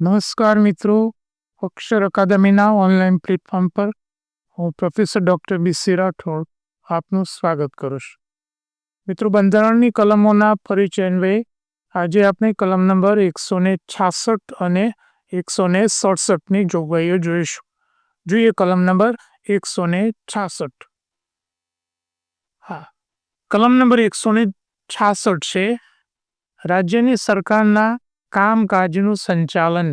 નમસ્કાર મિત્રો, અક્ષર અકાદમીના online platform પર હું પ્રોફેસર ડૉક્ટર બીસી રાઠોડ આપનું સ્વાગત કરું છું. મિત્રો, બંધારણની કલમોના પરિચય અન્વયે આજે આપણે કલમ નંબર એકસો ને છાસઠ અને એકસો ને સડસઠની જોગવાઈઓ જોઈશું. જોઈએ કલમ નંબર એકસો ને છાસઠ. હા, કલમ નંબર એકસો ને છાસઠ છે, રાજ્યની સરકારના કામકાજનું સંચાલન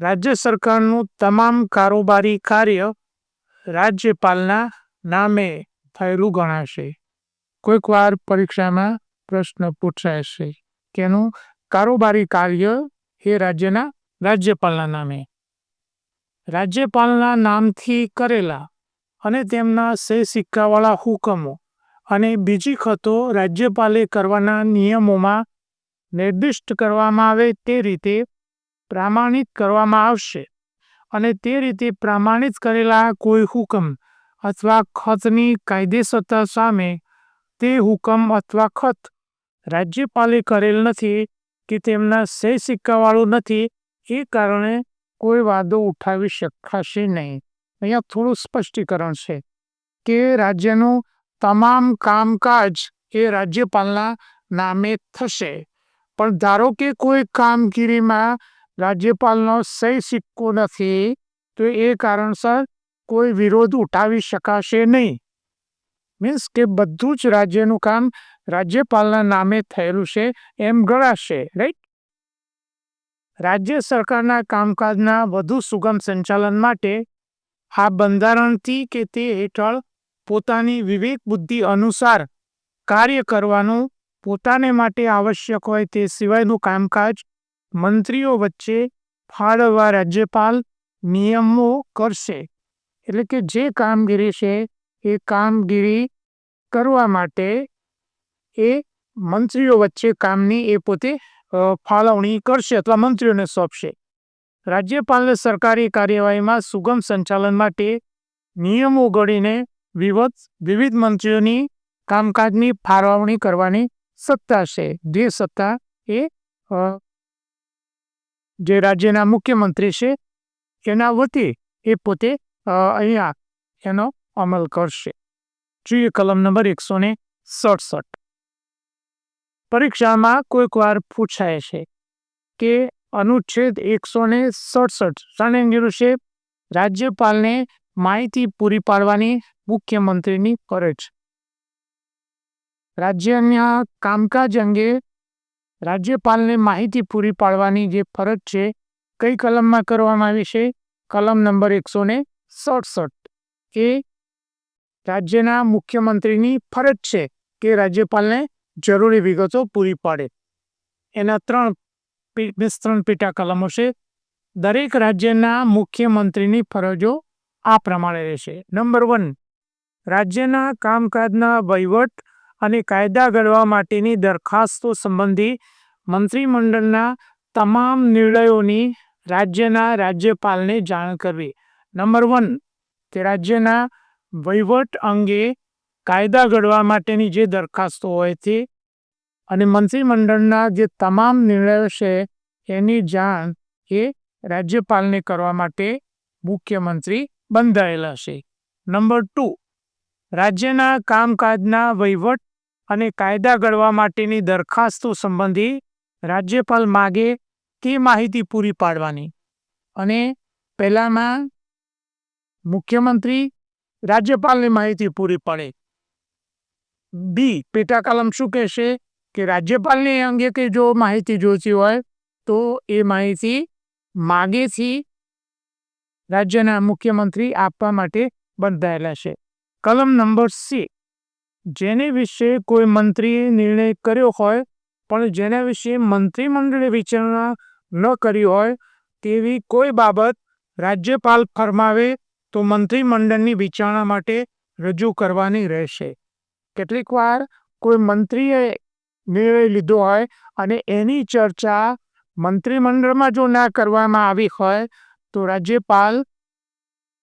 રાજ્ય સરકારનું તમામ કારોબારી કાર્ય રાજ્યપાલના નામે થયેલું ગણાશે. કોઈક વાર પરીક્ષામાં પ્રશ્ન પૂછાશે કેનું? કારોબારી કાર્ય એ રાજ્યના રાજ્યપાલના નામે. રાજ્યપાલના નામથી કરેલા અને તેમના સે સિક્કાવાળા હુકમો અને બીજી ખતો રાજ્યપાલે કરવાના નિયમોમાં નિર્દિષ્ટ કરવામાં આવે તે રીતે પ્રમાણિત કરવામાં આવશે. અને તે રીતે પ્રમાણિત કરેલા કોઈ હુકમ અથવા ખતની કાયદેસરતા સામે તે હુકમ અથવા ખત રાજ્યપાલે કરેલ નથી કે તેમના સહી સિક્કાવાળું નથી, એ કારણે કોઈ વાદો ઉઠાવી શકાશે નહીં. અહીંયા થોડું સ્પષ્ટીકરણ છે કે રાજ્યનું તમામ કામકાજ એ રાજ્યપાલના નામે થશે. પણ ધારો કે કોઈ કામગીરીમાં રાજ્યપાલનો સહી સિક્કો નથી, તો એ કારણસર કોઈ વિરોધ ઉઠાવી શકાશે નહીં. મીન્સ કે બધું જ રાજ્યનું કામ રાજ્યપાલના નામે થયેલું છે, એમ ગણાશે રાઈટ રાજ્ય સરકારના કામકાજના વધુ સુગમ સંચાલન માટે આ બંધારણથી કે તે હેઠળ પોતાની વિવેક બુદ્ધિ અનુસાર કાર્ય કરવાનું પોતાને માટે આવશ્યક હોય તે સિવાયનું કામકાજ મંત્રીઓ વચ્ચે ફાળવવા રાજ્યપાલ નિયમો કરશે. એટલે કે જે કામગીરી છે એ કામગીરી કરવા માટે એ મંત્રીઓ વચ્ચે કામની એ પોતે ફાળવણી કરશે અથવા મંત્રીઓને સોંપશે. રાજ્યપાલને સરકારી કાર્યવાહીમાં સુગમ સંચાલન માટે નિયમો ઘડીને વિવિધ વિવિધ મંત્રીઓની કામકાજની ફાળવણી કરવાની સત્તા છે. જે સત્તા એ જે રાજ્યના મુખ્યમંત્રી છે, એના વતી એ પોતે અહીંયા એનો અમલ કરશે. જોઈએ કલમ નંબર એકસો ને સડસઠ. પરીક્ષામાં કોઈક વાર પૂછાય છે કે અનુચ્છેદ એકસો ને સડસઠ સાનેન્દ્ર છે. રાજ્યપાલને માહિતી પૂરી પાડવાની મુખ્યમંત્રીની ફરજ. રાજ્યના કામકાજ અંગે રાજ્યપાલને માહિતી પૂરી પાડવાની જે ફરજ છે, કઈ કલમમાં કરવામાં આવી છે? કલમ નંબર એકસો ને સડસઠ. એ રાજ્યના મુખ્યમંત્રીની ફરજ છે કે રાજ્યપાલને જરૂરી વિગતો પૂરી પાડે. એના ત્રણ ત્રણ પેટા કલમો છે. દરેક રાજ્યના મુખ્યમંત્રીની ફરજો આ પ્રમાણે રહેશે. Number one. રાજ્યના કામકાજના વહીવટ અને કાયદા ઘડવા માટેની દરખાસ્તો સંબંધી મંત્રીમંડળના તમામ નિર્ણયોની રાજ્યના રાજ્યપાલને જાણ કરવી. નંબર વન, તે રાજ્યના વહીવટ અંગે કાયદા ઘડવા માટેની જે દરખાસ્તો હોય તે અને મંત્રીમંડળના જે તમામ નિર્ણયો છે એની જાણ એ રાજ્યપાલને કરવા માટે મુખ્યમંત્રી બંધાયેલા છે. નંબર ટુ, રાજ્યના કામકાજના વહીવટ અને કાયદા ઘડવા માટેની દરખાસ્તો સંબંધી રાજ્યપાલ માગે તે માહિતી પૂરી પાડવાની. અને પહેલામાં મુખ્યમંત્રી રાજ્યપાલની માહિતી પૂરી પાડે. બી પેટા કલમ શું કહેશે? કે રાજ્યપાલને એ અંગે કે જો માહિતી જોઈતી હોય, તો એ માહિતી માગેથી રાજ્યના મુખ્યમંત્રી આપવા માટે બંધાયેલા છે. કલમ નંબર સી જેને વિશે કોઈ મંત્રીએ નિર્ણય કર્યો હોય, પણ જેના વિશે મંત્રીમંડળે વિચારણા ન કરી હોય, તેવી કોઈ બાબત રાજ્યપાલ ફરમાવે તો મંત્રીમંડળની વિચારણા માટે રજૂ કરવાની રહેશે. કેટલીક વાર કોઈ મંત્રીએ નિર્ણય લીધો હોય અને એની ચર્ચા મંત્રીમંડળમાં જો ના કરવામાં આવી હોય, તો રાજ્યપાલ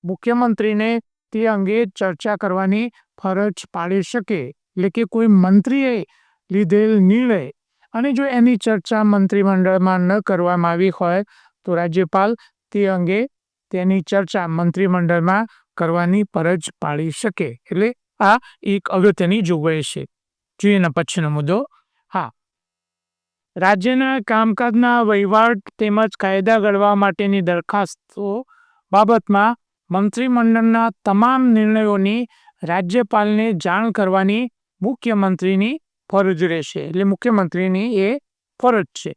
મુખ્યમંત્રીને તે અંગે ચર્ચા કરવાની ફરજ પાડી શકે, એટલે કે કોઈ મંત્રીએ લીધેલ નિર્ણય. અને જો એની ચર્ચા મંત્રીમંડળમાં ન કરવામાં આવી હોય, તો રાજ્યપાલ તે અંગે તેની ચર્ચા મંત્રીમંડળમાં કરવાની ફરજ પાડી શકે. એટલે આ એક અગત્યની જોગવાઈ છે. જોઈએ એના પછીનો મુદ્દો. હા. રાજ્યના કામકાજના વહીવટ તેમજ કાયદા ઘડવા માટેની દરખાસ્તો બાબતમાં મંત્રીમંડળના તમામ નિર્ણયોની રાજ્યપાલને જાણ કરવાની મુખ્યમંત્રીની ફરજ રહેશે. એટલે મુખ્યમંત્રીની એ ફરજ છે.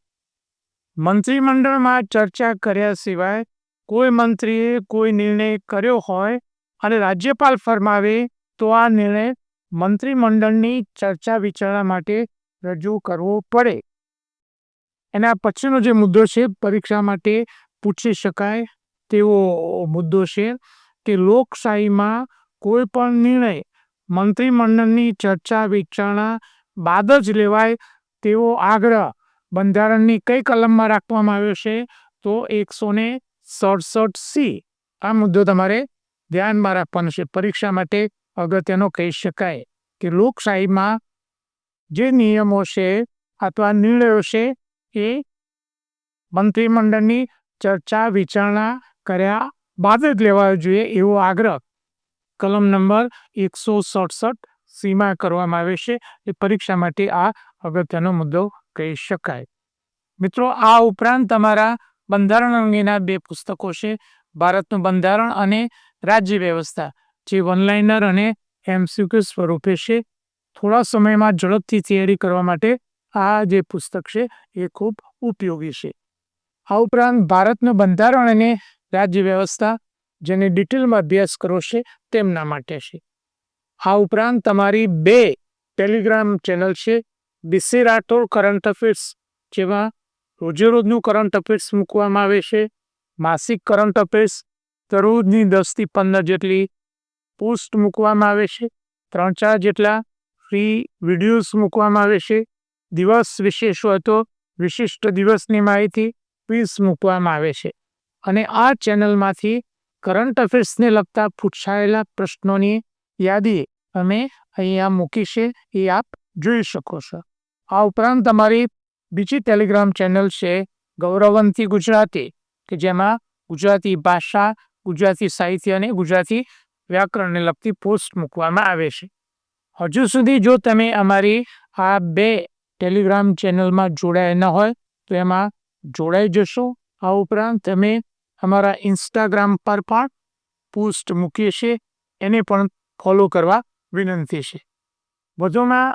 મંત્રીમંડળમાં ચર્ચા કર્યા સિવાય કોઈ મંત્રીએ કોઈ નિર્ણય કર્યો હોય અને રાજ્યપાલ ફરમાવે તો આ નિર્ણય મંત્રીમંડળની ચર્ચા વિચારણા માટે રજૂ કરવો પડે. એના પછીનો જે મુદ્દો છે, પરીક્ષા માટે પૂછી શકાય તેવો મુદ્દો છે કે લોકશાહીમાં કોઈ પણ નિર્ણય મંત્રીમંડળની ચર્ચા વિચારણા બાદ જ લેવાય તેવો આગ્રહ બંધારણની કઈ કલમમાં રાખવામાં આવ્યો છે? તો એકસો ને સડસઠ સી. આ મુદ્દો તમારે ધ્યાનમાં રાખવાનો છે. પરીક્ષા માટે અગત્યનો કહી શકાય કે લોકશાહીમાં જે નિયમો છે અથવા નિર્ણયો છે એ મંત્રીમંડળની ચર્ચા વિચારણા કર્યા બાદ જ લેવા જોઈએ એવો આગ્રહ કલમ નંબર એકસો સડસઠ સીમાં કરવામાં આવે છે એ પરીક્ષા માટે આ અગત્યનો મુદ્દો કહી શકાય. મિત્રો, આ ઉપરાંત તમારા બંધારણ અંગેના બે પુસ્તકો છે, ભારતનું બંધારણ અને રાજ્ય વ્યવસ્થા, જે વનલાઇનર અને એમસીક્યુ સ્વરૂપે છે. થોડા સમયમાં ઝડપથી તૈયારી કરવા માટે આ જે પુસ્તક છે, એ ખૂબ ઉપયોગી છે. આ ઉપરાંત ભારતનું બંધારણ અને રાજ્ય વ્યવસ્થા જેને ડિટેલમાં અભ્યાસ કરવો છે તેમના માટે છે. આ ઉપરાંત તમારી બે ટેલિગ્રામ ચેનલ છે બીસી રાઠોડ કરંટ અફેર્સ જેમાં રોજેરોજનું કરંટ અફેર્સ મૂકવામાં આવે છે, માસિક કરંટ અફેર્સ દરરોજની દસથી પંદર જેટલી પોસ્ટ મૂકવામાં આવે છે, ત્રણ ચાર જેટલા ફ્રી વિડીયોઝ મૂકવામાં આવે છે, દિવસ વિશેષ હોય તો વિશિષ્ટ દિવસની માહિતી ક્વિઝ મૂકવામાં આવે છે. અને આ ચેનલમાંથી કરંટ અફેર્સને લગતા પૂછાયેલા પ્રશ્નોની યાદી અમે અહીંયા મૂકી છે, એ આપ જોઈ શકો છો. આ ઉપરાંત તમારી બીજી ટેલિગ્રામ ચેનલ છે, ગૌરવંતી ગુજરાતી, કે જેમાં ગુજરાતી ભાષા, ગુજરાતી સાહિત્ય અને ગુજરાતી વ્યાકરણને લગતી પોસ્ટ મૂકવામાં આવે છે. હજુ સુધી જો તમે અમારી આ બે ટેલિગ્રામ ચેનલમાં જોડાયા ન હોય, તો એમાં જોડાઈ જશો. આ ઉપરાંત તમે અમારા ઇન્સ્ટાગ્રામ પર પણ પોસ્ટ મૂકીએ છીએ. એને પણ ફોલો કરવા વિનંતી છે. વધુમાં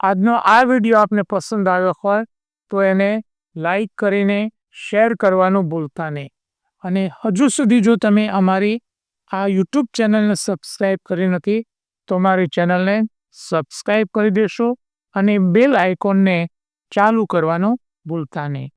આજનો આ વીડિયો આપને પસંદ આવ્યો હોય તો એને લાઈક કરીને શેર કરવાનું ભૂલતા નહીં. અને હજુ સુધી જો તમે અમારી આ યુટ્યુબ ચેનલને સબસ્ક્રાઈબ કરી નથી તો અમારી ચેનલને સબસ્ક્રાઈબ કરી દેશો અને બેલ આઇકોનને ચાલુ કરવાનું ભૂલતા નહીં.